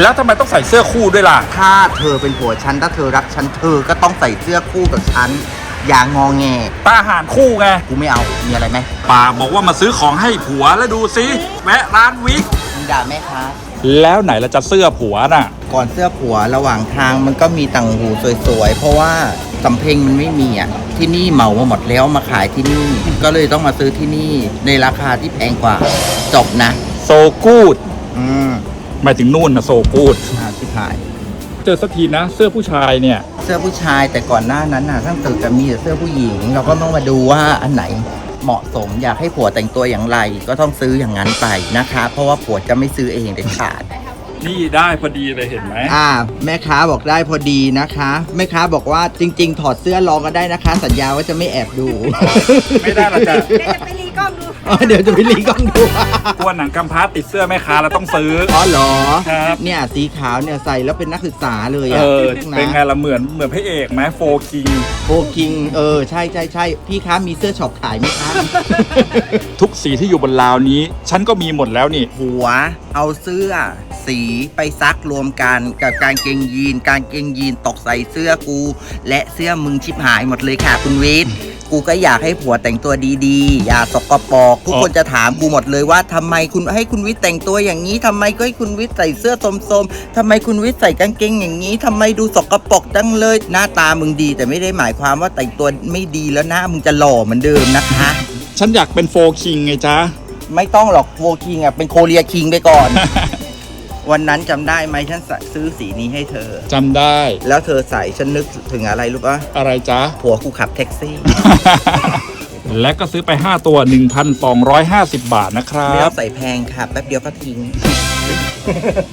แล้วทำไมต้องใส่เสื้อคู่ด้วยล่ะ ถ้าเธอเป็นผัวฉันถ้าเธอรักฉันเธอก็ต้องใส่เสื้อคู่กับฉัน อย่างงอแงตาหารคู่ไงกูไม่เอามีอะไรไหมปากบอกว่ามาซื้อของให้ผัวแล้วดูสิแวะร้านวิก มึงด่าแม่ค้าแล้วไหนเราจะเสื้อผัวน่ะ ก่อนเสื้อผัวระหว่างทางมันก็มีต่างหูสวยๆ เพราะว่าสำเพ็งมันไม่มีอะที่นี่เหมามาหมดแล้วมาขายที่นี่ ก็เลยต้องมาซื้อที่นี่ในราคาที่แพงกว่า จบนะ โซกูด อืม หมายถึงนู่นนะโซกูดอ่าที่ขาย เจอสักทีนะ เสื้อผู้ชายเนี่ย เสื้อผู้ชายแต่ก่อนหน้านั้นน่ะทั้งตึกจะมีแต่เสื้อผู้หญิง เราก็ต้องมาดูว่าอันไหนเหมาะสมอยากให้ผัวแต่งตัวอย่างไร ก็ต้องซื้ออย่างนั้นไปนะคะ เพราะว่าผัวจะไม่ซื้อเองเด็ดขาด นี่ได้พอดีเลยเห็นไหมอ่า แม่ค้าบอกได้พอดีนะคะ แม่ค้าบอกว่าจริง ๆ ถอดเสื้อลองก็ได้นะคะ สัญญาว่าจะไม่แอบดู ไม่ได้หรอกจ้ะเดี๋ยวจะไปรีกล้องดูอ๋อเดี๋ยวจะไปรีกล้องดู กลัวหนังกำพร้าติดเสื้อแม่ค้าแล้วต้องซื้อ อ๋อเหรอ ครับเนี่ยสีขาวเนี่ยใส่แล้วเป็นนักศึกษาเลยเออะอนะเป็นไงละเหมือนเหมือนพระเอกไหมโฟคิงโฟคิง เออ ใช่ใช่ใช่พี่คะมีเสื้อช็อปขายไหมคะ ทุกสีที่อยู่บนราวนี้ ฉันก็มีหมดแล้วนี่ หัว เอาเสื้อ สีไปซักรวมกันกับการเกงยีน การเกงยีนตกใส่เสื้อกู และเสื้อมึงชิบหายหมดเลยค่ะคุณวิทย์กูก็อยากให้ผัวแต่งตัวดีๆ อย่าสกปรกทุกคนจะถามกูหมดเลยว่าทำไมคุณให้คุณวิทย์แต่งตัวอย่างนี้ทำไมก็ให้คุณวิทย์ใส่เสื้อสมๆทำไมคุณวิทย์ใส่กางเกงอย่างนี้ทำไมดูสกปรกจังเลย หน้าตามึงดี แต่ไม่ได้หมายความว่าแต่งตัวไม่ดีแล้วหน้ามึงจะหล่อเหมือนเดิมนะคะ ฉันอยากเป็นโฟคิงไงจ๊ะ ไม่ต้องหรอกโฟคิงอะเป็นโคเรียคิงไปก่อน วันนั้นจำได้ไหมฉันซื้อสีนี้ให้เธอ จำได้แล้วเธอใส่ฉันนึกถึงอะไรรู้ปะอะไรจ๊ะ ผัวกูขับแท็กซี่และก็ซื้อไป 5 ตัว 1,250 บาทนะครัไม่บต้องใส่แพงค่ะแป๊บเดียวก็ทิ้ง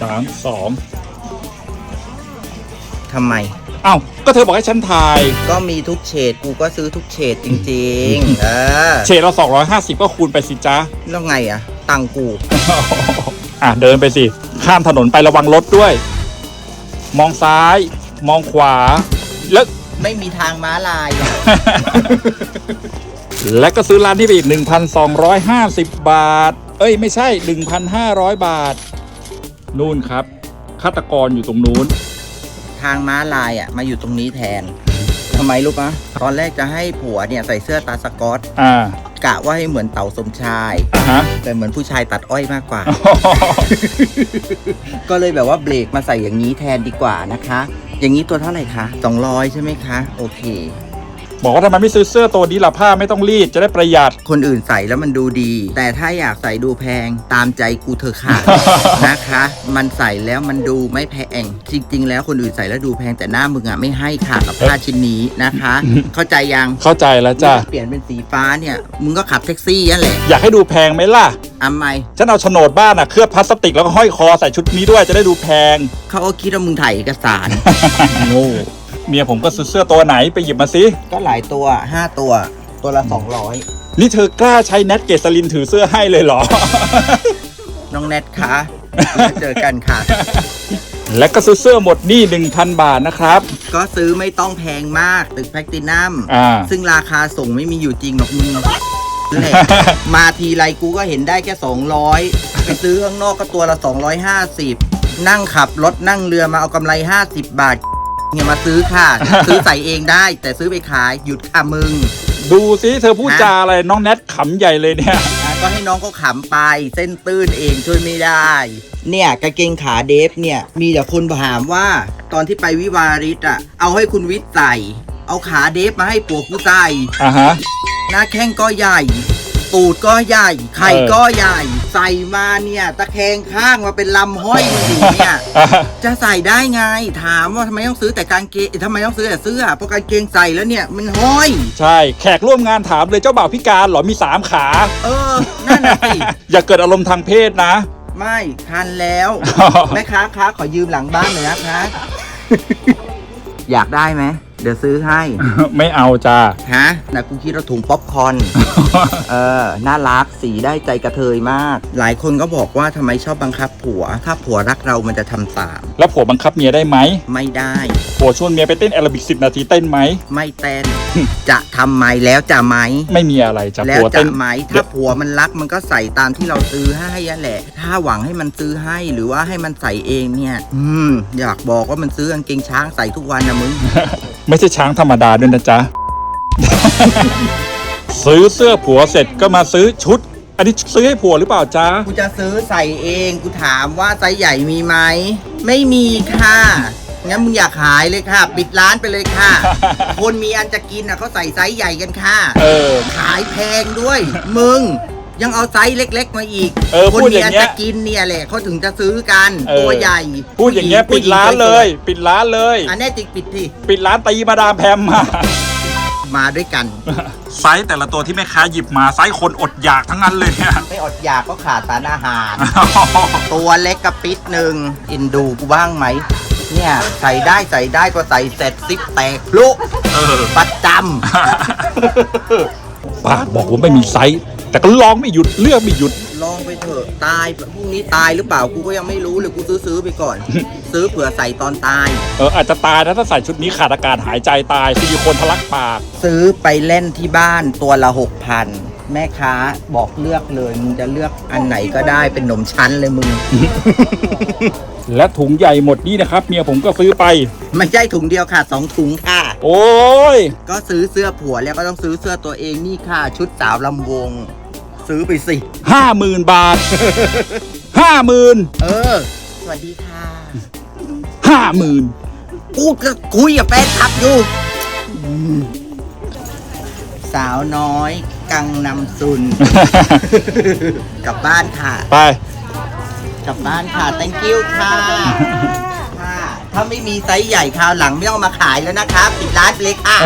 สามสองทำไมเอ้า ก็เธอบอกให้ฉันทาย ก็มีทุกเฉดกูก็ซื้อทุกเฉดจริง ๆ เออเฉดเรา 250 ก็คูณไปสิจ๊ะ แล้วไงอะตังกู อะเดินไปสิ ข้ามถนนไประวังรถด้วย มองซ้าย มองขวา แล้ว ไม่มีทางม้าลายอะและก็ซื้อร้านที่ไปอีก 1,250 บาท เอ้ย ไม่ใช่ 1,500 บาท นู่นครับฆาตกรอยู่ตรงนู้น ทางม้าลายอะ มาอยู่ตรงนี้แทนทำไมรู้ปะตอนแรกจะให้ผัวเนี่ยใส่เสื้อตาสกอต อ่า กะว่าให้เหมือนเต่าสมชาย อะฮะ แต่เหมือนผู้ชายตัดอ้อยมากกว่า ก็เลยแบบว่าเบรกมาใส่อย่างนี้แทนดีกว่านะคะ อย่างนี้ตัวเท่าไหร่คะ200 ใช่ไหมคะ โอเค บอกว่าทำไมไม่ซื้อเสื้อตัวนี้ล่ะผ้าไม่ต้องรีดจะได้ประหยัด คนอื่นใส่แล้วมันดูดี แต่ถ้าอยากใส่ดูแพงตามใจกูเธอะค่ะ นะคะ มันใส่แล้วมันดูไม่แพง จริง ๆ แล้วคนอื่นใส่แล้วดูแพงแต่หน้ามึงอะไม่ให้ค่ะกับผ้าชิ้นนี้นะคะ เข้าใจยังเข้าใจแล้วจ้ะเปลี่ยนเป็นสีฟ้าเนี่ยมึงก็ขับแท็กซี่นั่นแหละอยากให้ดูแพงไหมล่ะอำไมฉันเอาโฉนดบ้านอะเคลือบพลาสติกแล้วก็ห้อยคอใส่ชุดนี้ด้วยจะได้ดูแพง เขาก็คิดว่ามึงถ่ายเอกสารโง่ เมียผมก็ซื้อเสื้อตัวไหนไปหยิบมาสิก็หลายตัว5ตัว ตัวละ200นี่เธอกล้าใช้แนทเกษลินถือเสื้อให้เลยเหรอ น้องแนทคะแล้วเจอกันค่ะ และก็ซื้อเสื้อหมดหนี่1,000 บาทนะครับ ก็ซื้อไม่ต้องแพงมากตึกแพคตินัมอ่า ซึ่งราคาส่งไม่มีอยู่จริงหรอกมึงนั่นแหละมาทีไรกูก็เห็นได้แค่ 200 ไปซื้อข้างนอกก็ตัวละ 250 นั่งขับรถนั่งเรือมาเอากำไร 50 บาท เนี่ยมาซื้อค่ะ ซื้อใส่เองได้ แต่ซื้อไปขายหยุดค่ะมึง ดูสิเธอพูดจาอะไรน้องแนทขำใหญ่เลยเนี่ย อะก็ให้น้องเขาขำไป เส้นตื้นเองช่วยไม่ได้ เนี่ยกางเกงขาเดฟเนี่ย มีแต่คนถามว่า ตอนที่ไปวิวาริตอะเอาให้คุณวิทย์ใส่ เอาขาเดฟมาให้ปวกกูใส่อะฮะ หน้าแข้งก็ใหญ่ ตูดก็ใหญ่ ไข่ก็ใหญ่ ใส่มาเนี่ย ตะแคงข้างมาเป็นลำห้อยมาอยู่เนี่ย จะใส่ได้ไง ถามว่าทำไมต้องซื้อแต่กางเกงทำไมต้องซื้อแต่เสื้อ เพราะกางเกงใส่แล้วเนี่ยมันห้อย ใช่ แขกร่วมงานถามเลยเจ้าบ่าวพิการเหรอมี3ขา เออ นั่นน่ะสิ อย่าเกิดอารมณ์ทางเพศนะ ไม่ทันแล้วแม่ค้าค้าขอยืมหลังบ้านหน่อยนะคะ อยากได้ไหม เดี๋ยวซื้อให้ ไม่เอาจ้า ฮะนะกูคิดว่าถุงป๊อปคอร์น เออ น่ารัก สีได้ใจกระเทยมาก หลายคนก็บอกว่าทำไมชอบบังคับผัว ถ้าผัวรักเรามันจะทำตาม แล้วผัวบังคับเมียได้ไหมไม่ได้ ผัวชวนเมียไปเต้นแอโรบิกสิบนาทีเต้นไหม ไม่เต้น จะทำไหมแล้วจะไหม ไม่มีอะไรจ้ะแล้วผัวจะเต้น ไหมเดี๋ถ้ายว ผัวมันรักมันก็ใส่ตามที่เราซื้อให้อะแหละ ถ้าหวังให้มันซื้อให้หรือว่าให้มันใส่เองเนี่ย อืม อยากบอกว่ามันซื้อกางเกงช้างใส่ทุกวันนะมึง ไม่ใช่ช้างธรรมดาด้วยนะจ๊ะ ซื้อเสื้อผัวเสร็จก็มาซื้อชุด อันนี้ซื้อให้ผัวหรือเปล่าจ๊ะ กูจะซื้อใส่เอง กูถามว่าไซส์ใหญ่มีไหม ไม่มีค่ะ งั้นมึงอยากขายเลยค่ะ ปิดร้านไปเลยค่ะ คนมีอันจะกินอะเขาใส่ไซส์ใหญ่กันค่ะ เออ ขายแพงด้วย มึง ยังเอาไซส์เล็ก ๆ มาอีก เออคนพูดอมีย่าอังนเงี้ย จะกินเนี่ยแหละเขาถึงจะซื้อกันเออตัวใหญ่พูดอย่างเงี้ยผู้ปิดหญิร้านเลยสวปิดร้านเลยๆอันแน่จริงปิดที่ปิดร้านตีมาดามแพมมา มาด้วยกัน ไซส์แต่ละตัวที่แม่ค้าหยิบมาไซส์คนอดอยากทั้งนั้นเลยเนี่ย ไม่อดอยากก็ขาดสารอาหาร ตัวเล็กกระปิดหนึ่งอินดูกูบ้างไหม เนี่ยใส่ได้ใส่ได้พอใส่เสร็จซิปแตกพลุเออ ประจ ป้าบอกว่าไม่มีไซส์แต่ก็ลองไม่หยุดเลือกไม่หยุดำลองไปเถอะตายพรุ่งนี้ตายหรือเปล่ากูก็ยังไม่รู้เลยกูซื้อซื้อๆไปก่อน ซื้อเผื่อใส่ตอนตาย เอออาจจะตายนะถ้าใส่ชุดนี้ขาดอากาศหายใจตายซิลิโคนทะลักปาก ซื้อไปเล่นที่บ้านตัวละหกพันแม่ค้าบอกเลือกเลยมึงจะเลือกอันไหนก็ได้เป็นหนมชั้นเลยมึง และถุงใหญ่หมดนี่นะครับ เมียผมก็ซื้อไป ไม่ใช่ถุงเดียวค่ะสองถุงค่ะ โอ้ย ก็ซื้อเสื้อผัวแล้วก็ต้องซื้อเสื้อตัวเองนี่ค่ะชุดสาวลำวง ซื้อไปสิ ห้าหมื่นบาท ห้าหมื่นเออ สวัสดีค่ะห้าหมื่นกูก็คุยกับแฟนคลับอยู่อืมสาวน้อย กังนำซุน กลับบ้านค่ะ ไป กลับบ้านค่ะ thank you ค่ะค่ะ ถ้าไม่มีไซส์ใหญ่คราวหลังไม่ต้องมาขายแล้วนะคะปิดร้านไปเลยค่ะ